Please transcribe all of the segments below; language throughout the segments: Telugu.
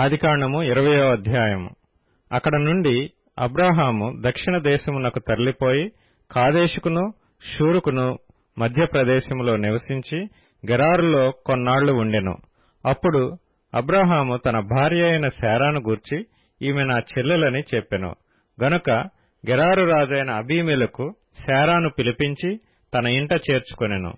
ఆదికాండము ఇరవయో అధ్యాయము. అక్కడ నుండి అబ్రాహాము దక్షిణ దేశమునకు తరలిపోయి కాదేశుకును షూరుకును మధ్యప్రదేశములో నివసించి గెరారులో కొన్నాళ్ళు ఉండెను. అప్పుడు అబ్రాహాము తన భార్య అయిన శారాను గూర్చి ఈమె నా చెల్లెలని చెప్పెను. గనుక గెరారు రాజైన అబీమెలకు శారాను పిలిపించి తన ఇంట చేర్చుకొనెను.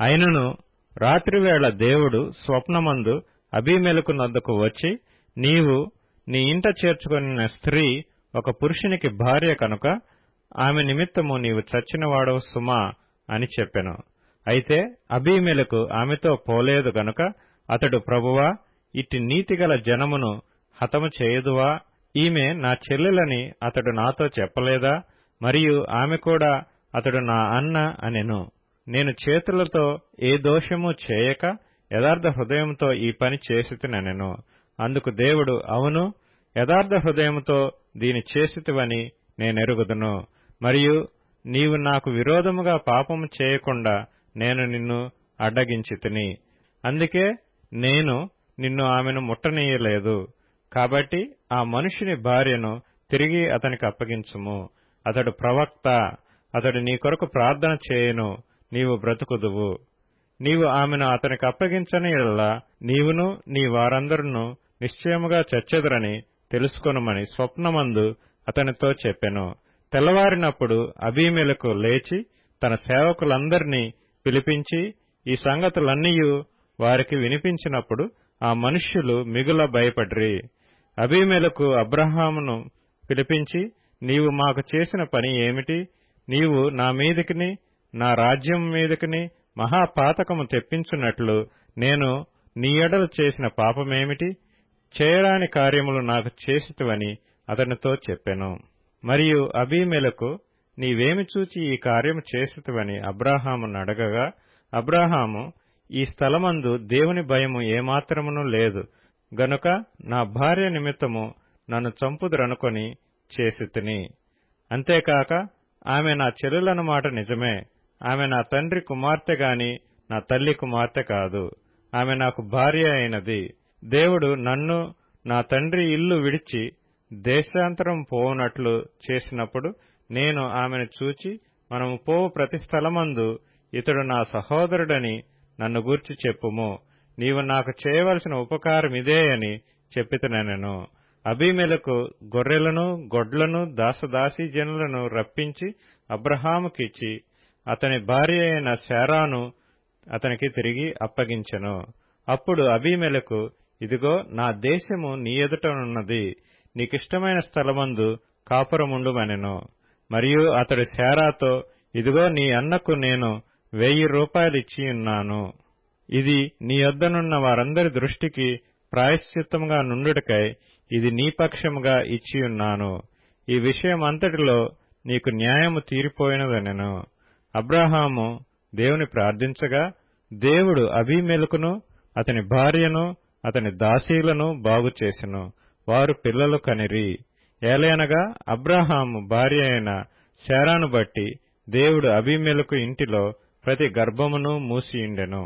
అయినను రాత్రివేళ దేవుడు స్వప్నమందు అబీమెలకు నొద్దకు వచ్చి నీవు నీ ఇంట చేర్చుకొనిన స్త్రీ ఒక పురుషునికి భార్య కనుక ఆమె నిమిత్తము నీవు చచ్చినవాడవు సుమా అని చెప్పెను. అయితే అబీమెలకు ఆమెతో పోలేదు గనుక అతడు ప్రభువా ఇట్టి నీతిగల జనమును హతము చేయుదువా? ఈమె నా చెల్లెలని అతడు నాతో చెప్పలేదా? మరియు ఆమె కూడా అతడు నా అన్న అనెను. నేను చేతులతో ఏ దోషము చేయక యథార్థ హృదయంతో ఈ పని చేసితినెను అందుకు దేవుడు అవును యథార్థ హృదయముతో దీని చేసితివని నేనెరుగుదును. మరియు నీవు నాకు విరోధముగా పాపము చేయకుండా నేను నిన్ను అడ్డగించితిని. అందుకే నేను నిన్ను ఆమెను ముట్టనీయలేదు. కాబట్టి ఆ మనుషుని భార్యను తిరిగి అతనికి అప్పగించుము. అతడు ప్రవక్త అతడు నీ కొరకు ప్రార్థన చేయను నీవు బ్రతుకుదువు. నీవు ఆమెను అతనికి అప్పగించని ఎడలా నీవును నీ వారందరును నిశ్చయముగా చచ్చెదరని తెలుసుకొనమని స్వప్నమందు అతనితో చెప్పెను. తెల్లవారినప్పుడు అభిమేలకు లేచి తన సేవకులందరినీ పిలిపించి ఈ సంగతులన్నీయు వారికి వినిపించినప్పుడు ఆ మనుష్యులు మిగుల భయపడ్రి. అభిమేలకు అబ్రహామును పిలిపించి నీవు మాకు చేసిన పని ఏమిటి? నీవు నా మీదికిని నా రాజ్యం మీదికిని మహాపాతకము తెప్పించున్నట్లు నేను నీ ఎడలు చేసిన పాపమేమిటి? చేయడానికి కార్యములు నాకు చేసితివని అతనితో చెప్పెను. మరియు అబీమెలకు నీవేమి చూచి ఈ కార్యము చేసితివని అబ్రాహామును అడగగా అబ్రాహాము ఈ స్థలమందు దేవుని భయము ఏమాత్రమును లేదు. గనుక నా భార్య నిమిత్తము నన్ను చంపుదురనుకొని చేసితిని. అంతేకాక ఆమె నా చెల్లెలన్నమాట నిజమే. ఆమె నా తండ్రి కుమార్తె గాని నా తల్లి కుమార్తె కాదు. ఆమె నాకు భార్య అయినది. దేవుడు నన్ను నా తండ్రి ఇల్లు విడిచి దేశాంతరం పోవునట్లు చేసినప్పుడు నేను ఆమెను చూచి మనము పోవు ప్రతి స్థలమందు ఇతడు నా సహోదరుడని నన్ను గూర్చి చెప్పుము. నీవు నాకు చేయవలసిన ఉపకారం ఇదే అని చెప్పితనెను అబీమెలకు గొర్రెలను గొడ్లను దాసదాసీ జనులను రప్పించి అబ్రహాముకిచ్చి అతని భార్య అయిన శారాను అతనికి తిరిగి అప్పగించెను. అప్పుడు అబీమెలకు ఇదిగో నా దేశము నీ ఎదుటనున్నది. నీకిష్టమైన స్థలమందు కాపురముండుమనెను. మరియు అతడు శారాతో ఇదిగో నీ అన్నకు నేను వెయ్యి రూపాయలిచ్చియున్నాను ఇది నీ యొద్దనున్న వారందరి దృష్టికి ప్రాయశ్చిత్తముగా నుండుటకై ఇది నీ పక్షముగా ఇచ్చియున్నాను ఈ విషయమంతటిలో నీకు న్యాయము తీరిపోయినదనెను. అబ్రహాము దేవుని ప్రార్థించగా దేవుడు అభిమెలకును అతని భార్యను అతని దాసీలను బాగుచేసెను వారు పిల్లలు కనిరి. ఏలయనగా అబ్రహాము భార్య అయిన శారాను బట్టి దేవుడు అభిమేలకు ఇంటిలో ప్రతి గర్భమును మూసియుండెను.